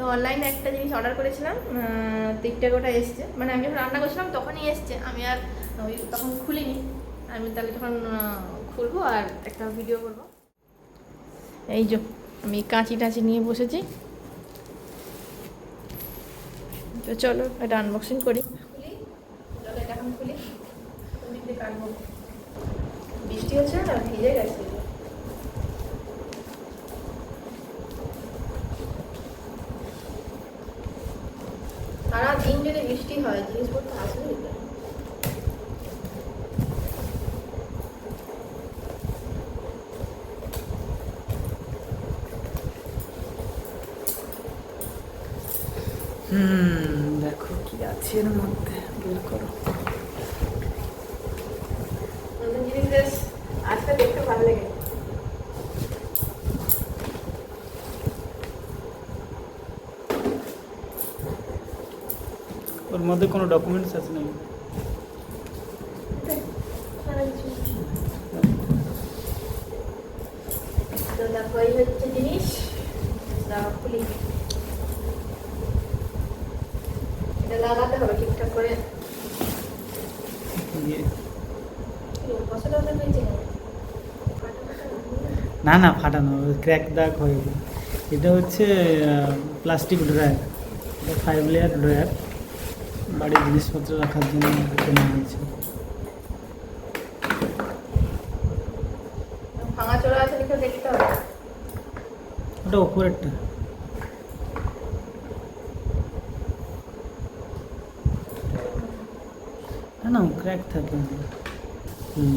তো অনলাইনে একটা জিনিস অর্ডার করেছিলাম টিকটক ওটা এসছে। মানে আমি যখন রান্না করছিলাম তখনই এসছে। আমি আর ওই তখন খুলিনি। আমি তাহলে তখন খুলবো আর একটা ভিডিও করব। এই যে, আমি কাঁচি টাচি নিয়ে বসেছি। তো চলো এটা আনবক্সিং করি। খুলি। বৃষ্টি হচ্ছে না ভিজে গেছে। বৃষ্টি হয় জিনিসপত্র আসবে হুম দেখো কি আছে এর মধ্যে বের করো নতুন জিনিস বেশ আসতে দেখতে ভালো লাগে ওর মধ্যে কোনো ডকুমেন্টস আছে হচ্ছে জিনিস। এটা লাগাতে হবে ঠিকঠাক করে। কাটা না। না ফাটানো ক্র্যাক দাগ হয়ে এটা হচ্ছে plastic drawer five layer drawer বাড়ির জিনিসপত্র রাখার জন্য কেনা হয়েছে ওটা ওপরেরটা। না না ক্র্যাক থাকে। হুম।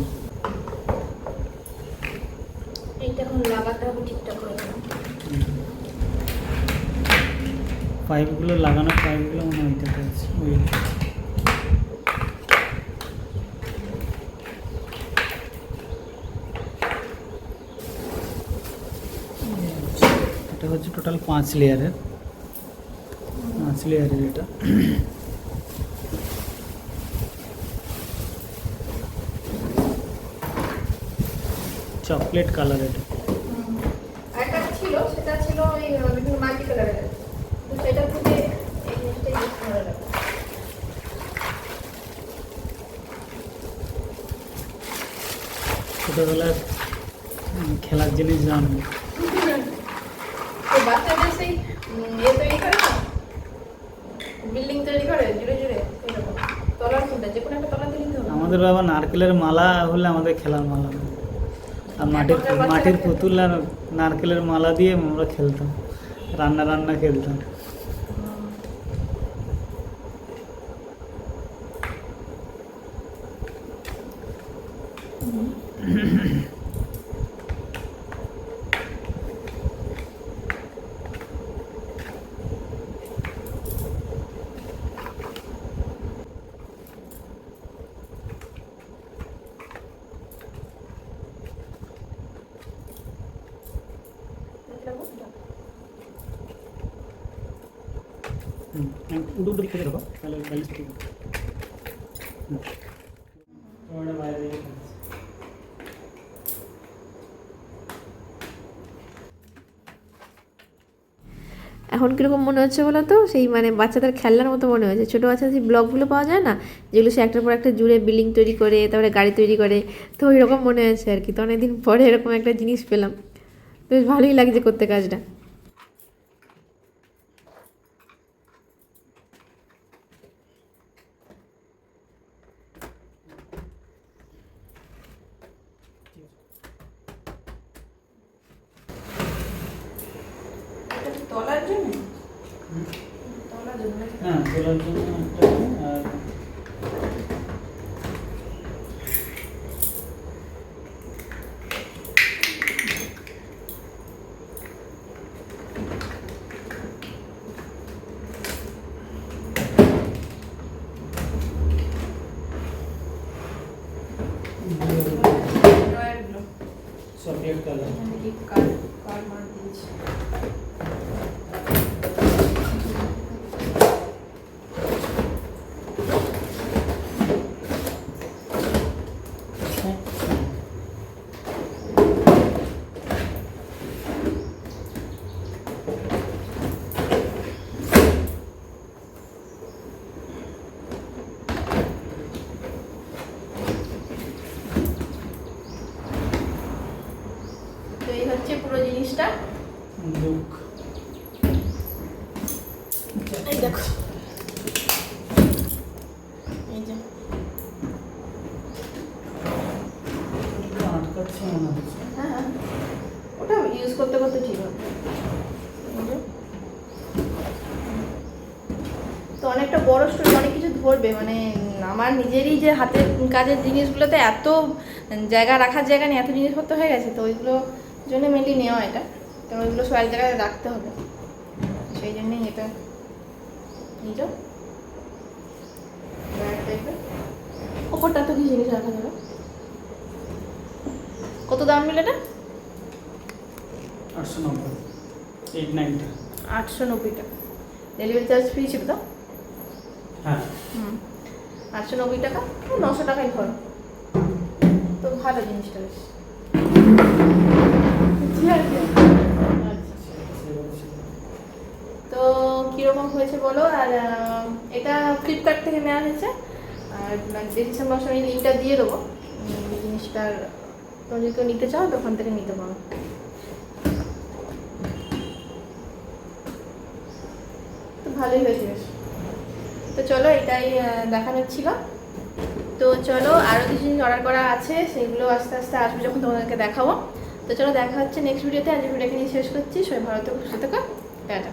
এইটা এখন লাগাতে হবে ঠিকঠাক করে পাইপগুলো লাগানো পাইপগুলো মনে হয় ওইটাতে আছে ওই এটা হচ্ছে টোটাল পাঁচ লেয়ারের পাঁচ লেয়ারের এটা। চকলেট কালার এটা। ছিল, সেটা ছিল ওই মাল্টি কালারের থেকে এই বেশ ভালো লাগে ছোটোবেলার খেলার জিনিস জানব। তো বাচ্চাদের সেই ইয়ে তৈরি করে না? বিল্ডিং তৈরি করে জুড়ে জুড়ে তলার চিন্তা যে কোনো একটা তলা আমাদের বাবা নারকেলের মালা হলে আমাদের খেলার মালা। আর মাটির এখনকার মাটির পুতুল আর নারকেলের মালা দিয়ে আমরা খেলতাম। রান্না রান্না খেলতাম। দেখলাম ওটা। হুম, উল্টো উল্টো দিক থেকে দেখো তাহলে ব্যালেন্স ঠিক হবে। হুম। ওটা বাইরে দিয়ে ফেলছি। এখন কীরকম মনে হচ্ছে বলো তো সেই মানে বাচ্চাদের খেলনার মতো মনে হয়েছে। ছোটো বাচ্চাদের সেই ব্লকগুলো পাওয়া যায় না, যেগুলো সে একটার পর একটা জুড়ে বিল্ডিং তৈরি করে, তারপরে গাড়ি তৈরি করে, তো ওই রকম মনে হয়েছে আর কি। তো অনেকদিন পরে এরকম একটা জিনিস পেলাম। বেশ ভালোই লাগছে করতে কাজটা। তলার জন্য? তলার জন্য। হ্যাঁ তোলার জন্য একটা আর ড্রয়ারগুলো চকলেট কালার এখানে কি কার কার জিনিসটা? বুক এই দেখো। হ্যাঁ, হ্যাঁ। ওটা ইউজ করতে করতে ঠিক হবে। তো অনেকটা বড় স্টোরি অনেক কিছু ধরবে। মানে আমার নিজেরই যে হাতের কাজের জিনিসগুলোতে এত জায়গা রাখার জায়গা নেই এত জিনিসপত্র হয়ে গেছে তো ওইগুলো জন্য মেনলি নেওয়া এটা। তো ওইগুলো সব এক জায়গায় রাখতে হবে। সেই জন্যই এটা টাইপের ওপরটা তো কি জিনিস রাখা যাবে। কত দাম নিল এটা? আটশো নব্বই। এইট নাইনটা আটশো নব্বই টাকা। ডেলিভারি চার্জ ফ্রি ছিল তো? হ্যাঁ। হুম। আটশো নব্বই টাকা? নশো টাকাই ধরো। তো ভালো জিনিসটা বেশ জি, আর কি? আচ্ছা। তো কীরকম হয়েছে বলো, আর এটা ফ্লিপকার্ট থেকে নেওয়া হয়েছে। আর ডিসক্রিপশন বক্সে আমি লিঙ্কটা দিয়ে দেবো। জিনিসটার তোমরা যদি কেউ নিতে চাও দোকান থেকে নিতে পারো। তো ভালোই হয়েছে তো চলো, এটাই দেখানোর ছিল। তো চলো আরও কিছু জিনিস অর্ডার করা আছে, সেগুলো আস্তে আস্তে আসবে যখন তোমাদেরকে দেখাবো। তো চলো, দেখা হচ্ছে নেক্সট ভিডিওতে আজ ভিডিও এখানে শেষ করছি। সবাই ভালো থেকো, সুস্থ থেকো। টাটা।